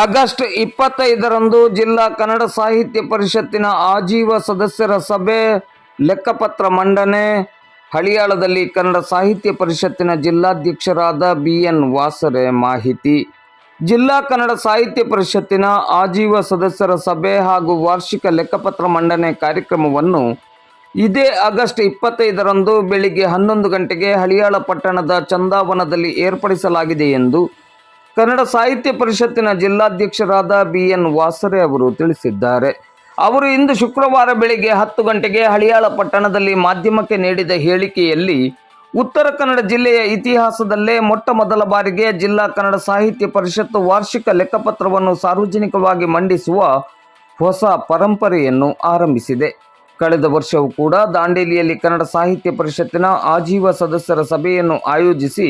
August ಇಪ್ಪತ್ತೈದರಂದು ಜಿಲ್ಲಾ ಕನ್ನಡ ಸಾಹಿತ್ಯ ಪರಿಷತ್ತಿನ ಆಜೀವ ಸದಸ್ಯರ ಸಭೆ, ಲೆಕ್ಕಪತ್ರ ಮಂಡನೆ. ಹಳಿಯಾಳದಲ್ಲಿ ಕನ್ನಡ ಸಾಹಿತ್ಯ ಪರಿಷತ್ತಿನ ಜಿಲ್ಲಾಧ್ಯಕ್ಷರಾದ ಬಿ ಎನ್ ವಾಸರೆ ಮಾಹಿತಿ. ಜಿಲ್ಲಾ ಕನ್ನಡ ಸಾಹಿತ್ಯ ಪರಿಷತ್ತಿನ ಆಜೀವ ಸದಸ್ಯರ ಸಭೆ ಹಾಗೂ ವಾರ್ಷಿಕ ಲೆಕ್ಕಪತ್ರ ಮಂಡನೆ ಕಾರ್ಯಕ್ರಮವನ್ನು ಇದೇ ಆಗಸ್ಟ್ ಇಪ್ಪತ್ತೈದರಂದು ಬೆಳಿಗ್ಗೆ ಹನ್ನೊಂದು ಗಂಟೆಗೆ ಹಳಿಯಾಳ ಪಟ್ಟಣದ ಚಂದಾವನದಲ್ಲಿ ಏರ್ಪಡಿಸಲಾಗಿದೆ ಎಂದು ಕನ್ನಡ ಸಾಹಿತ್ಯ ಪರಿಷತ್ತಿನ ಜಿಲ್ಲಾಧ್ಯಕ್ಷರಾದ ಬಿ ಎನ್ ವಾಸರೆ ಅವರು ತಿಳಿಸಿದ್ದಾರೆ. ಅವರು ಇಂದು ಶುಕ್ರವಾರ ಬೆಳಿಗ್ಗೆ ಹತ್ತು ಗಂಟೆಗೆ ಹಳಿಯಾಳ ಪಟ್ಟಣದಲ್ಲಿ ಮಾಧ್ಯಮಕ್ಕೆ ನೀಡಿದ ಹೇಳಿಕೆಯಲ್ಲಿ ಉತ್ತರ ಕನ್ನಡ ಜಿಲ್ಲೆಯ ಇತಿಹಾಸದಲ್ಲೇ ಮೊಟ್ಟ ಮೊದಲ ಬಾರಿಗೆ ಜಿಲ್ಲಾ ಕನ್ನಡ ಸಾಹಿತ್ಯ ಪರಿಷತ್ತು ವಾರ್ಷಿಕ ಲೆಕ್ಕಪತ್ರವನ್ನು ಸಾರ್ವಜನಿಕವಾಗಿ ಮಂಡಿಸುವ ಹೊಸ ಪರಂಪರೆಯನ್ನು ಆರಂಭಿಸಿದೆ. ಕಳೆದ ವರ್ಷವೂ ಕೂಡ ದಾಂಡೇಲಿಯಲ್ಲಿ ಕನ್ನಡ ಸಾಹಿತ್ಯ ಪರಿಷತ್ತಿನ ಆಜೀವ ಸದಸ್ಯರ ಸಭೆಯನ್ನು ಆಯೋಜಿಸಿ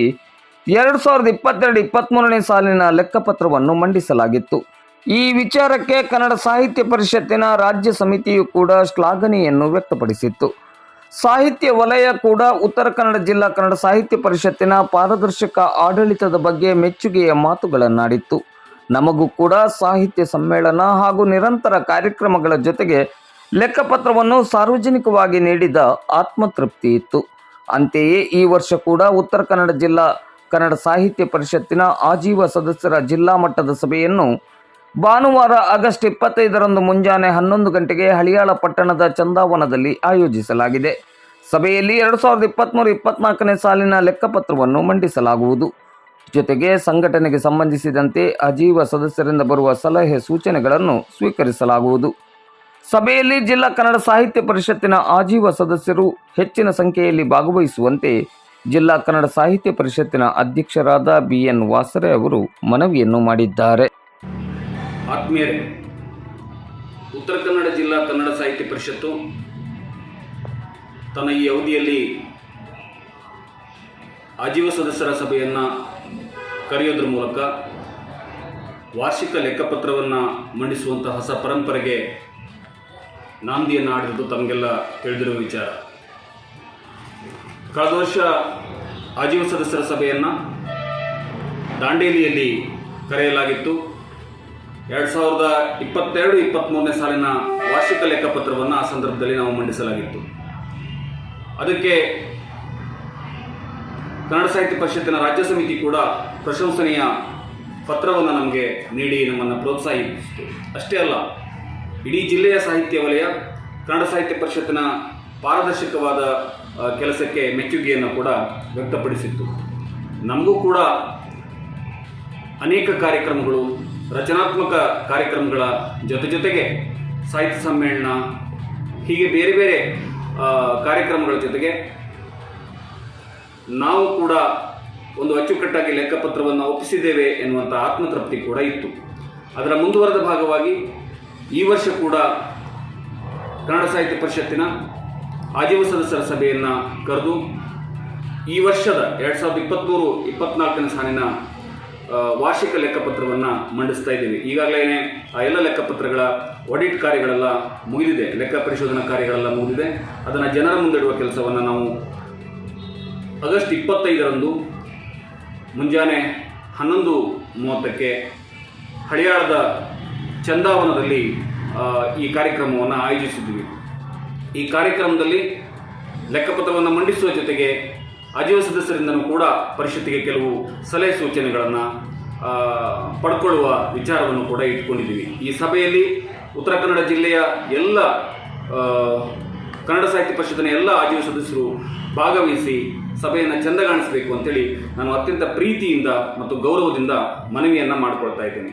ಎರಡು ಸಾವಿರದ ಇಪ್ಪತ್ತೆರಡು ಇಪ್ಪತ್ತ್ಮೂರನೇ ಸಾಲಿನ ಲೆಕ್ಕಪತ್ರವನ್ನು ಮಂಡಿಸಲಾಗಿತ್ತು. ಈ ವಿಚಾರಕ್ಕೆ ಕನ್ನಡ ಸಾಹಿತ್ಯ ಪರಿಷತ್ತಿನ ರಾಜ್ಯ ಸಮಿತಿಯು ಕೂಡ ಶ್ಲಾಘನೆಯನ್ನು ವ್ಯಕ್ತಪಡಿಸಿತ್ತು. ಸಾಹಿತ್ಯ ವಲಯ ಕೂಡ ಉತ್ತರ ಕನ್ನಡ ಜಿಲ್ಲಾ ಕನ್ನಡ ಸಾಹಿತ್ಯ ಪರಿಷತ್ತಿನ ಪಾರದರ್ಶಕ ಆಡಳಿತದ ಬಗ್ಗೆ ಮೆಚ್ಚುಗೆಯ ಮಾತುಗಳನ್ನಾಡಿತ್ತು. ನಮಗೂ ಕೂಡ ಸಾಹಿತ್ಯ ಸಮ್ಮೇಳನ ಹಾಗೂ ನಿರಂತರ ಕಾರ್ಯಕ್ರಮಗಳ ಜೊತೆಗೆ ಲೆಕ್ಕಪತ್ರವನ್ನು ಸಾರ್ವಜನಿಕವಾಗಿ ನೀಡಿದ ಆತ್ಮತೃಪ್ತಿ ಇತ್ತು. ಅಂತೆಯೇ ಈ ವರ್ಷ ಕೂಡ ಉತ್ತರ ಕನ್ನಡ ಜಿಲ್ಲಾ ಕನ್ನಡ ಸಾಹಿತ್ಯ ಪರಿಷತ್ತಿನ ಆಜೀವ ಸದಸ್ಯರ ಜಿಲ್ಲಾ ಮಟ್ಟದ ಸಭೆಯನ್ನು ಭಾನುವಾರ ಆಗಸ್ಟ್ ಇಪ್ಪತ್ತೈದರಂದು ಮುಂಜಾನೆ ಹನ್ನೊಂದು ಗಂಟೆಗೆ ಹಳಿಯಾಳ ಪಟ್ಟಣದ ಚಂದಾವನದಲ್ಲಿ ಆಯೋಜಿಸಲಾಗಿದೆ. ಸಭೆಯಲ್ಲಿ ಎರಡು ಸಾವಿರದ ಇಪ್ಪತ್ತ್ಮೂರು ಇಪ್ಪತ್ನಾಲ್ಕನೇ ಸಾಲಿನ ಲೆಕ್ಕಪತ್ರವನ್ನು ಮಂಡಿಸಲಾಗುವುದು. ಜೊತೆಗೆ ಸಂಘಟನೆಗೆ ಸಂಬಂಧಿಸಿದಂತೆ ಅಜೀವ ಸದಸ್ಯರಿಂದ ಬರುವ ಸಲಹೆ ಸೂಚನೆಗಳನ್ನು ಸ್ವೀಕರಿಸಲಾಗುವುದು. ಸಭೆಯಲ್ಲಿ ಜಿಲ್ಲಾ ಕನ್ನಡ ಸಾಹಿತ್ಯ ಪರಿಷತ್ತಿನ ಆಜೀವ ಸದಸ್ಯರು ಹೆಚ್ಚಿನ ಸಂಖ್ಯೆಯಲ್ಲಿ ಭಾಗವಹಿಸುವಂತೆ ಜಿಲ್ಲಾ ಕನ್ನಡ ಸಾಹಿತ್ಯ ಪರಿಷತ್ತಿನ ಅಧ್ಯಕ್ಷರಾದ ಬಿಎನ್ ವಾಸರೆ ಅವರು ಮನವಿಯನ್ನು ಮಾಡಿದ್ದಾರೆ. ಆತ್ಮೀಯರೇ, ಉತ್ತರ ಕನ್ನಡ ಜಿಲ್ಲಾ ಕನ್ನಡ ಸಾಹಿತ್ಯ ಪರಿಷತ್ತು ತನ್ನ ಈ ಅವಧಿಯಲ್ಲಿ ಆಜೀವ ಸದಸ್ಯರ ಸಭೆಯನ್ನು ಕರೆಯೋದ್ರ ಮೂಲಕ ವಾರ್ಷಿಕ ಲೆಕ್ಕಪತ್ರವನ್ನು ಮಂಡಿಸುವಂಥ ಹೊಸ ಪರಂಪರೆಗೆ ನಾಂದಿಯನ್ನು ಆಡಿದ್ದು ತಮಗೆಲ್ಲ ತಿಳಿದಿರುವ ವಿಚಾರ. ಕಳೆದ ವರ್ಷ ಆಜೀವ ಸದಸ್ಯರ ಸಭೆಯನ್ನು ದಾಂಡೇಲಿಯಲ್ಲಿ ಕರೆಯಲಾಗಿತ್ತು. ಎರಡು ಸಾವಿರದ ಇಪ್ಪತ್ತೆರಡು ಇಪ್ಪತ್ತ್ಮೂರನೇ ಸಾಲಿನ ವಾರ್ಷಿಕ ಲೆಕ್ಕಪತ್ರವನ್ನು ಆ ಸಂದರ್ಭದಲ್ಲಿ ನಾವು ಮಂಡಿಸಲಾಗಿತ್ತು. ಅದಕ್ಕೆ ಕನ್ನಡ ಸಾಹಿತ್ಯ ಪರಿಷತ್ತಿನ ರಾಜ್ಯ ಸಮಿತಿ ಕೂಡ ಪ್ರಶಂಸನೀಯ ಪತ್ರವನ್ನು ನಮಗೆ ನೀಡಿ ನಮ್ಮನ್ನು ಪ್ರೋತ್ಸಾಹಿಸಿತು. ಅಷ್ಟೇ ಅಲ್ಲ, ಇಡೀ ಜಿಲ್ಲೆಯ ಸಾಹಿತ್ಯ ವಲಯ ಕನ್ನಡ ಸಾಹಿತ್ಯ ಪರಿಷತ್ತಿನ ಪಾರದರ್ಶಕವಾದ ಕೆಲಸಕ್ಕೆ ಮೆಚ್ಚುಗೆಯನ್ನು ಕೂಡ ವ್ಯಕ್ತಪಡಿಸಿತ್ತು. ನಮಗೂ ಕೂಡ ಅನೇಕ ಕಾರ್ಯಕ್ರಮಗಳು, ರಚನಾತ್ಮಕ ಕಾರ್ಯಕ್ರಮಗಳ ಜೊತೆ ಜೊತೆಗೆ ಸಾಹಿತ್ಯ ಸಮ್ಮೇಳನ, ಹೀಗೆ ಬೇರೆ ಬೇರೆ ಕಾರ್ಯಕ್ರಮಗಳ ಜೊತೆಗೆ ನಾವು ಕೂಡ ಒಂದು ಅಚ್ಚುಕಟ್ಟಾಗಿ ಲೆಕ್ಕಪತ್ರವನ್ನು ಒಪ್ಪಿಸಿದ್ದೇವೆ ಎನ್ನುವಂಥ ಆತ್ಮತೃಪ್ತಿ ಕೂಡ ಇತ್ತು. ಅದರ ಮುಂದುವರೆದ ಭಾಗವಾಗಿ ಈ ವರ್ಷ ಕೂಡ ಕನ್ನಡ ಸಾಹಿತ್ಯ ಪರಿಷತ್ತಿನ ಆಜೀವ ಸದಸ್ಯರ ಸಭೆಯನ್ನು ಕರೆದು ಈ ವರ್ಷದ ಎರಡು ಸಾವಿರದ ಇಪ್ಪತ್ತ್ಮೂರು ಇಪ್ಪತ್ನಾಲ್ಕನೇ ಸಾಲಿನ ವಾರ್ಷಿಕ ಲೆಕ್ಕಪತ್ರವನ್ನು ಮಂಡಿಸ್ತಾ ಇದ್ದೀವಿ. ಈಗಾಗಲೇ ಆ ಎಲ್ಲ ಲೆಕ್ಕಪತ್ರಗಳ ಆಡಿಟ್ ಕಾರ್ಯಗಳೆಲ್ಲ ಮುಗಿದಿದೆ. ಲೆಕ್ಕ ಪರಿಶೋಧನಾ ಕಾರ್ಯಗಳೆಲ್ಲ ಮುಗಿದಿದೆ. ಅದನ್ನು ಜನರ ಮುಂದಿಡುವ ಕೆಲಸವನ್ನು ನಾವು ಆಗಸ್ಟ್ ಇಪ್ಪತ್ತೈದರಂದು ಮುಂಜಾನೆ ಹನ್ನೊಂದು ಮೂವತ್ತಕ್ಕೆ ಹಳಿಯಾಳದ ಚಂದಾವನದಲ್ಲಿ ಈ ಕಾರ್ಯಕ್ರಮವನ್ನು ಆಯೋಜಿಸಿದ್ವಿ ಈ ಕಾರ್ಯಕ್ರಮದಲ್ಲಿ ಲೆಕ್ಕಪತ್ರವನ್ನು ಮಂಡಿಸುವ ಜೊತೆಗೆ ಅಜೀವ ಸದಸ್ಯರಿಂದನೂ ಕೂಡ ಪರಿಷತ್ತಿಗೆ ಕೆಲವು ಸಲಹೆ ಸೂಚನೆಗಳನ್ನು ಪಡ್ಕೊಳ್ಳುವ ವಿಚಾರವನ್ನು ಕೂಡ ಇಟ್ಕೊಂಡಿದ್ದೀವಿ. ಈ ಸಭೆಯಲ್ಲಿ ಉತ್ತರ ಕನ್ನಡ ಜಿಲ್ಲೆಯ ಎಲ್ಲ ಕನ್ನಡ ಸಾಹಿತ್ಯ ಪರಿಷತ್ತಿನ ಎಲ್ಲ ಆಜೀವ ಸದಸ್ಯರು ಭಾಗವಹಿಸಿ ಸಭೆಯನ್ನು ಚಂದಗಾಣಿಸಬೇಕು ಅಂತೇಳಿ ನಾನು ಅತ್ಯಂತ ಪ್ರೀತಿಯಿಂದ ಮತ್ತು ಗೌರವದಿಂದ ಮನವಿಯನ್ನು ಮಾಡಿಕೊಳ್ತಾ ಇದ್ದೇನೆ.